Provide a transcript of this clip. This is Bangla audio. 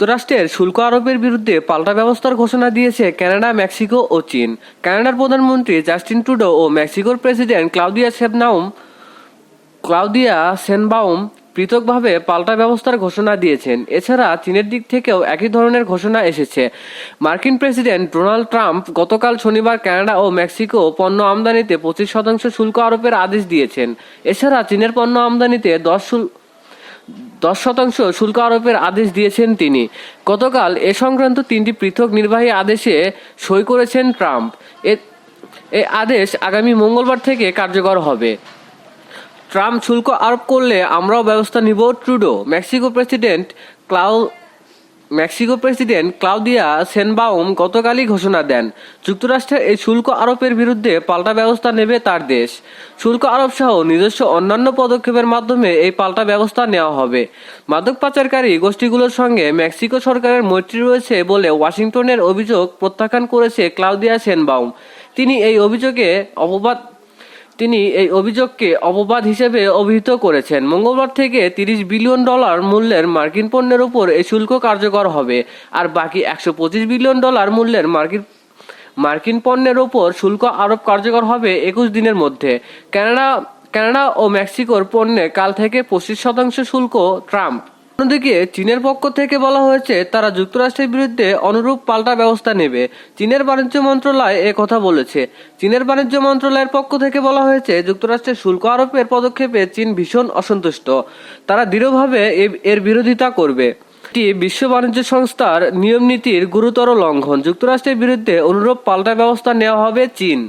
যুক্তরাষ্ট্রের শুল্ক আরোপের বিরুদ্ধে পাল্টা ব্যবস্থার ঘোষণা দিয়েছে কানাডা, মেক্সিকো ও চীন। কানাডার প্রধানমন্ত্রী জাস্টিন ট্রুডো ও মেক্সিকোর president Claudia Sheinbaum Claudia Sheinbaum পৃথকভাবে পাল্টা ব্যবস্থার ঘোষণা দিয়েছেন। এছাড়া চীনের দিক থেকেও একই ধরনের ঘোষণা এসেছে। মার্কিন প্রেসিডেন্ট ডোনাল্ড ট্রাম্প গতকাল শনিবার কানাডা ও মেক্সিকো পণ্য আমদানিতে পঁচিশ শতাংশ শুল্ক আরোপের আদেশ দিয়েছেন। এছাড়া চীনের পণ্য আমদানিতে দশ শুল্ক দশ শতাংশ শুল্ক আরোপের আদেশ দিয়েছেন তিনি। গতকাল এ সংক্রান্ত তিনটি পৃথক নির্বাহী আদেশে সই করেছেন ট্রাম্প। এ আদেশ আগামী মঙ্গলবার থেকে কার্যকর হবে। ট্রাম্প শুল্ক আরোপ করলে আমরাও ব্যবস্থা নিব ট্রুডো, মেক্সিকো প্রেসিডেন্ট ক্লাউ মেক্সিকো প্রেসিডেন্ট ক্লাউদিয়া সেনবাউম গতকালই ঘোষণা দেন, যুক্তরাষ্ট্রের এই শুল্ক আরোপের বিরুদ্ধে পাল্টা ব্যবস্থা নেবে তার দেশ। শুল্ক আরোপ সহ নিজস্ব অন্যান্য পদক্ষেপের মাধ্যমে এই পাল্টা ব্যবস্থা নেওয়া হবে। মাদক পাচারকারী গোষ্ঠীগুলোর সঙ্গে মেক্সিকো সরকারের মৈত্রী রয়েছে বলে ওয়াশিংটনের অভিযোগ প্রত্যাখ্যান করেছে ক্লাউদিয়া সেনবাউম। তিনি এই অভিযোগে অপবাদ তিনি এই অভিযোগকে অপবাদ হিসেবে অভিহিত করেছেন। মঙ্গলবার থেকে তিরিশ বিলিয়ন ডলার মূল্যের মার্কিন পণ্যের উপর এই শুল্ক কার্যকর হবে, আর বাকি একশো পঁচিশ বিলিয়ন ডলার মূল্যের মার্কিন মার্কিন পণ্যের ওপর শুল্ক আরোপ কার্যকর হবে একুশ দিনের মধ্যে। কানাডা কানাডা ও মেক্সিকোর পণ্যে কাল থেকে পঁচিশ শতাংশ শুল্ক ট্রাম্প। অন্যদিকে চীনের পক্ষ থেকে বলা হয়েছে, তারা যুক্তরাষ্ট্রের বিরুদ্ধে অনুরূপ পাল্টা ব্যবস্থা নেবে। চীনের বাণিজ্য মন্ত্রণালয় এ কথা বলেছে। চীনের বাণিজ্য মন্ত্রণালয়ের পক্ষ থেকে বলা হয়েছে, যুক্তরাষ্ট্রের শুল্ক আরোপের পদক্ষেপে চীন ভীষণ অসন্তুষ্ট। তারা দৃঢ়ভাবে এর বিরোধিতা করবে। এটি বিশ্ব বাণিজ্য সংস্থার নিয়ম নীতির গুরুতর লঙ্ঘন। যুক্তরাষ্ট্রের বিরুদ্ধে অনুরূপ পাল্টা ব্যবস্থা নেওয়া হবে চীন।